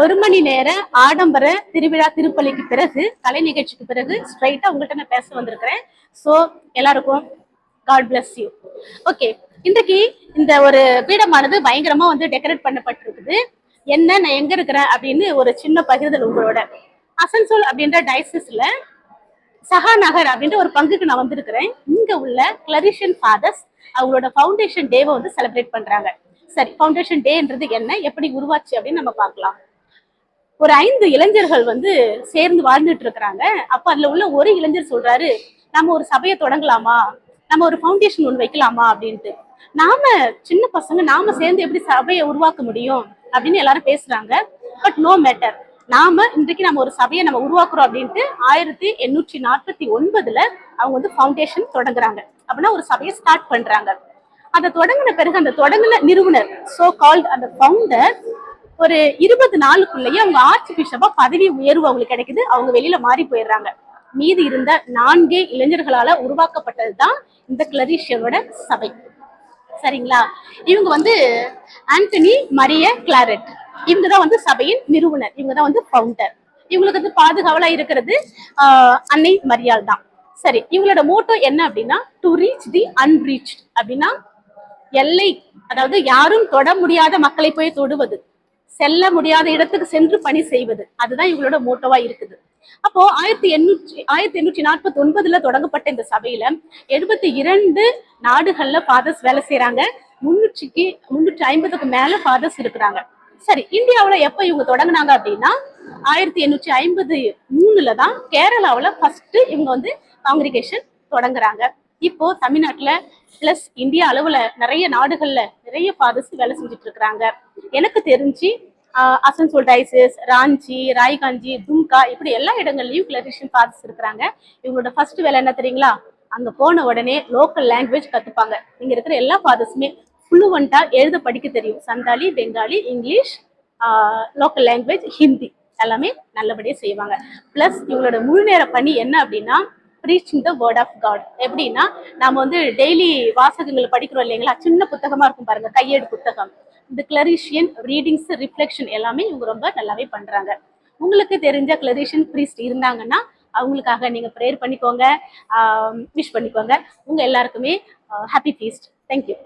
ஒரு மணி நேர ஆடம்பர திருவிழா திருப்பலிக்கு பிறகு கலை நிகழ்ச்சிக்கு பிறகு ஸ்ட்ரைட்டா உங்கள்கிட்ட நான் பேச வந்திருக்கிறேன். ஸோ எல்லாருக்கும் காட் பிளஸ் யூ ஓகே இன்றைக்கு இந்த ஒரு பீடமானது பயங்கரமா வந்து டெக்கரேட் பண்ணப்பட்டிருக்குது. என்ன நான் எங்க இருக்கிறேன் அப்படின்னு ஒரு சின்ன பகிர்தல் உங்களோட. அசன்சோல் அப்படின்ற டைசஸ்ல சஹா நகர் அப்படின்ற ஒரு பங்குக்கு நான் வந்திருக்கிறேன். இங்க உள்ள கிளரிஷன் ஃபாதர்ஸ் அவங்களோட ஃபவுண்டேஷன் டேவை வந்து செலிப்ரேட் பண்றாங்க. சரி ஃபவுண்டேஷன் டேன்றது என்ன? எப்படி உருவாச்சு அப்படின்னு நம்ம பார்க்கலாம். ஒரு ஐந்து இளைஞர்கள் வந்து சேர்ந்து வாழ்ந்துட்டு இருக்கிறாங்க. அப்ப அதுல உள்ள ஒரு இளைஞர் சொல்றாரு நம்ம ஒரு சபையை தொடங்கலாமா? நம்ம ஒரு ஃபவுண்டேஷன் ஒன்று வைக்கலாமா? அப்படின்ட்டு. நாம சின்ன பசங்க நாம சேர்ந்து எப்படி சபையை உருவாக்க முடியும்? அப்படின்னு எல்லாரும் பேசுறாங்க. பட் நோ மேட்டர் நாம இன்றைக்கு நம்ம ஒரு சபையை நம்ம உருவாக்குறோம் அப்படின்ட்டு ஆயிரத்தி எண்ணூற்றி நாற்பத்தி ஒன்பதுல அவங்க வந்து ஃபவுண்டேஷன் தொடங்குறாங்க. அப்படின்னா ஒரு சபையை ஸ்டார்ட் பண்றாங்க. அதை தொடங்கின பிறகு அந்த தொடங்கின நிறுவனர் சோ கால்ட் அந்த ஃபவுண்டர் ஒரு இருபது நாளுக்குள்ளேயே அவங்க ஆர்ச் பிஷப்பா பதவி உயர்வு அவங்களுக்கு கிடைக்குது. அவங்க வெளியில மாறி போயிடுறாங்க. மீதி இருந்த நான்கே இளைஞர்களால உருவாக்கப்பட்டது தான் இந்த கிளரிஷியரோட சபை. சரிங்களா? இவங்க வந்து ஆண்டனி மரிய கிளாரெட். இவங்க தான் வந்து சபையின் நிறுவனர். இவங்க தான் வந்து ஃபவுண்டர் இவங்களுக்கு வந்து பாதுகாவலா இருக்கிறது அன்னை மரியாள் தான். சரி இவங்களோட மோட்டோ என்ன அப்படின்னா டு ரீச் தி அன்ரீச் அப்படின்னா எல்லை அதாவது யாரும் தொட முடியாத மக்களை போய் தொடுவது. செல்ல முடியாத இடத்துக்கு சென்று பணி செய்வது. அதுதான் இவங்களோட மோட்டோவா இருக்குது. அப்போ ஆயிரத்தி எண்ணூற்றி ஆயிரத்தி எண்ணூற்றி நாற்பத்தி ஒன்பதுல தொடங்கப்பட்ட இந்த சபையில எழுபத்தி இரண்டு நாடுகள்ல ஃபாதர்ஸ் வேலை செய்யறாங்க முன்னூற்றிக்கு முன்னூற்றி ஐம்பதுக்கு மேல ஃபாதர்ஸ் இருக்கிறாங்க. சரி இந்தியாவுல எப்ப இவங்க தொடங்கினாங்க அப்படின்னா ஆயிரத்தி எண்ணூற்றி ஐம்பது மூணுல தான் கேரளாவில் ஃபர்ஸ்ட் இவங்க வந்து காங்கிரிகேஷன் தொடங்குறாங்க. இப்போ தமிழ்நாட்டுல பிளஸ் இந்தியா அளவுல நிறைய நாடுகள்ல நிறைய ஃபாதர்ஸ் வேலை செஞ்சுட்டு இருக்கிறாங்க எனக்கு தெரிஞ்சு அசன்சோல் டைசஸ் ராஞ்சி ராய்காஞ்சி தும்கா இப்படி எல்லா இடங்கள்லயும் கிளரிஷன் ஃபாதர்ஸ் இருக்கிறாங்க. இவங்களோட ஃபர்ஸ்ட் வேலை என்ன தெரியுங்களா? அங்க போன உடனே லோக்கல் லாங்குவேஜ் கத்துப்பாங்க. இங்க இருக்கிற எல்லா ஃபாதர்ஸுமே ஃப்ளூவெண்டா எழுத படிக்க தெரியும். Santali Bengali English local language Hindi. எல்லாமே நல்லபடியாக செய்வாங்க. ப்ளஸ் இவங்களோட முழு நேர பணி என்ன அப்படின்னா preaching the word of God எப்படின்னா நம்ம வந்து டெய்லி வாசகங்கள் படிக்கிறோம் இல்லைங்களா? சின்ன புத்தகமா இருக்கும் பாருங்க கையேடு புத்தகம். இந்த கிளரிஷியன் ரீடிங்ஸ் ரிஃப்ளெக்ஷன் எல்லாமே இவங்க ரொம்ப நல்லாவே பண்றாங்க. உங்களுக்கு தெரிஞ்ச கிளரிஷியன் ப்ரீஸ்ட் இருந்தாங்கன்னா அவங்களுக்காக நீங்க ப்ரேயர் பண்ணிக்கோங்க விஷ் பண்ணிக்கோங்க. உங்க எல்லாருக்குமே ஹாப்பி ஃபீஸ்ட் தேங்க்யூ